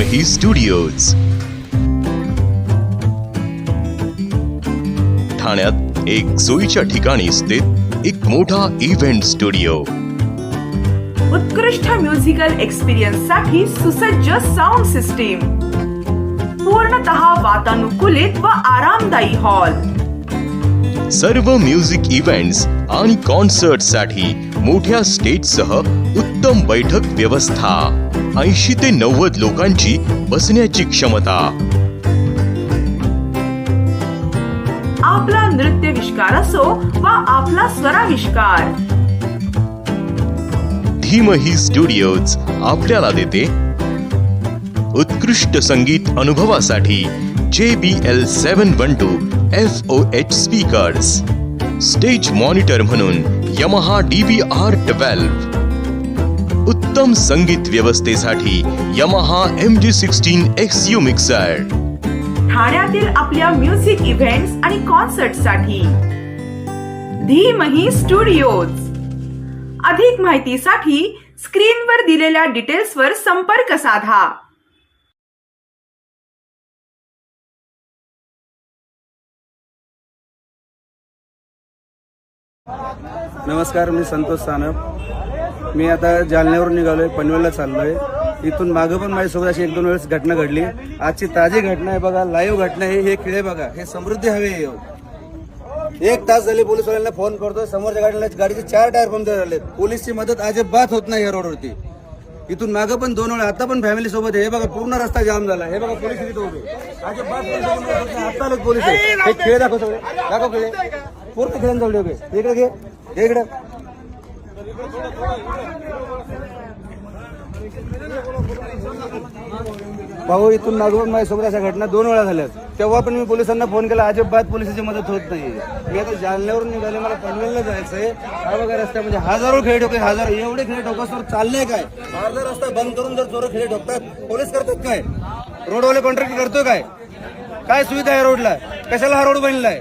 धीमही studios. ठाण्यात एक सोयीच्या ठिकाणी स्थित एक मोठा इव्हेंट स्टुडिओ उत्कृष्ट म्युझिकल एक्सपिरियन्ससाठी सुसज्ज साऊंड सिस्टीम पूर्णतः वातानुकूलित व आरामदायी हॉल सर्व म्युझिक इव्हेंट्स आणि कॉन्सर्टसाठी मोठ्या स्टेजसह उत्तम बैठक व्यवस्था. ऐंशी ते नव्वद लोकांची बसण्याची क्षमता. आपला नृत्य विष्कार असो वा आपला स्वराविष्कार. धीमही स्टुडिओज आपल्याला देते उत्कृष्ट संगीत अनुभवासाठी J B L seven one two F O H speakers stage monitor म्हणून Yamaha D V R twelve उत्तम संगीत व्यवस्थेसाठी Yamaha M G sixteen X U mixer ठाण्यातील आपल्या म्युझिक इव्हेंट्स आणि कॉन्सर्टसाठी. धीमही स्टुडिओज अधिक माहितीसाठी स्क्रीनवर दिलेल्या डिटेल्सवर संपर्क साधा. नमस्कार मी संतोष सानप. मी आता जालन्यावरून निघालोय पनवेलला चाललोय. इथून मागं पण माझ्यासोबत अशी एक दोन वेळेस घटना घडली. आजची ताजी घटना आहे बघा लाईव्ह घटना आहे हे किडे बघा हे समृद्धी हवे आहे हो. एक तास झाले पोलीसवाल्यांना फोन करतोय समोरच्या गाडीला गाडीचे चार टायर पंक्चर झाले पोलीसची मदत अजिबात होत नाही या रोडवरती इथून मागं पण दोन वेळा आता पण फॅमिली सोबत आहे. हे बघा पूर्ण रस्ता जाम झाला. हे बघा पोलीस इथे उभे आता आलेत पोलीस आहे. हे खेळ दाखव सगळे. दाखव खेळ. पूर्ण खेळून जाऊ दे इकडे घे. इकडे. भाऊ इथून मागून माझ्यासोबत अशा घटना दोन वेळा झाल्यात. तेव्हा पण मी पोलिसांना फोन केला अजिबात पोलिसाची मदत होत नाही. मी आता जालन्यावरून निघाले मला पनवेलला जायचंय. हा बघा रस्त्या म्हणजे हजारो खेळ ठोके हजारो एवढे खेळ ठोकासवर चालले काय? अर्धा रस्ता बंद करून जर चोर खेळ ठोकतात पोलीस करतात काय? रोडवाले कॉन्ट्रॅक्ट करतोय काय? काय सुविधा आहे रोडला? कशाला हा रोड बनलाय?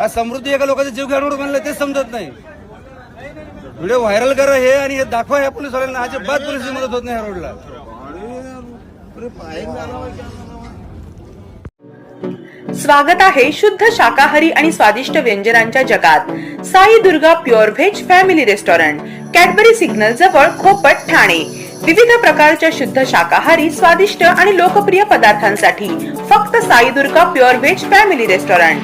हा समृद्धी एका लोकांचा जीव घ्या रोड बनलाय तेच समजत नाही. व्हिडिओ व्हायरल करा हे आणि हे दाखवा ह्या पोलीस वाल्यांना अजिबात पोलिसची मदत होत नाही ह्या रोडला. स्वागत आहे शुद्ध शाकाहारी आणि स्वादिष्ट व्यंजनांच्या जगात. Sai Durga pure veg family restaurant Cadbury signal जवळ खोपट ठाणे. विविध प्रकारच्या शुद्ध शाकाहारी स्वादिष्ट आणि लोकप्रिय पदार्थांसाठी फक्त Sai Durga pure veg family restaurant.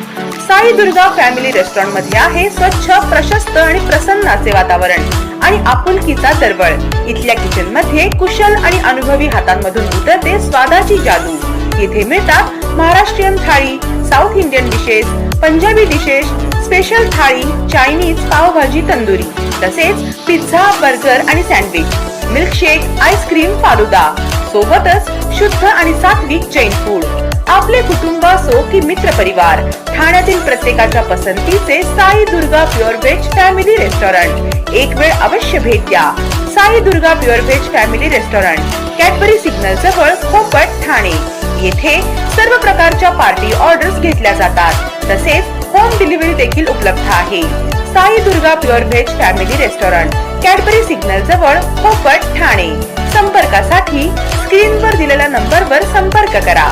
Sai Durga family रेस्टॉरंटमध्ये आहे स्वच्छ प्रशस्त आणि प्रसन्न असे वातावरण आणि आपुलकीचा दरवळ इथल्या किचनमध्ये कुशल आणि अनुभवी हातांमधून उतरते स्वादाची जादू. येथे मिळतात Maharashtrian thali south Indian dishes Punjabi dishes special thali Chinese pav bhaji tandoori तसेच पिझ्झा बर्गर आणि sandwich milkshake ice cream falooda. सोबतच शुद्ध आणि सात्विक जैन फूड आपले कुटुंब असो की मित्र परिवार. ठाण्यातील प्रत्येकाच्या पसंतीचे Sai Durga pure veg family restaurant. एक वेळ अवश्य भेट द्या. Sai Durga pure veg family restaurant Cadbury signal जवळ खोपट ठाणे. येथे सर्व प्रकारच्या पार्टी ऑर्डर्स घेतल्या जातात. तसेच होम डिलिव्हरी देखील उपलब्ध आहे. Sai Durga pure veg family restaurant Cadbury signal जवळ खोपट ठाणे. संपर्कासाठी स्क्रीनवर दिलेल्या नंबरवर संपर्क करा.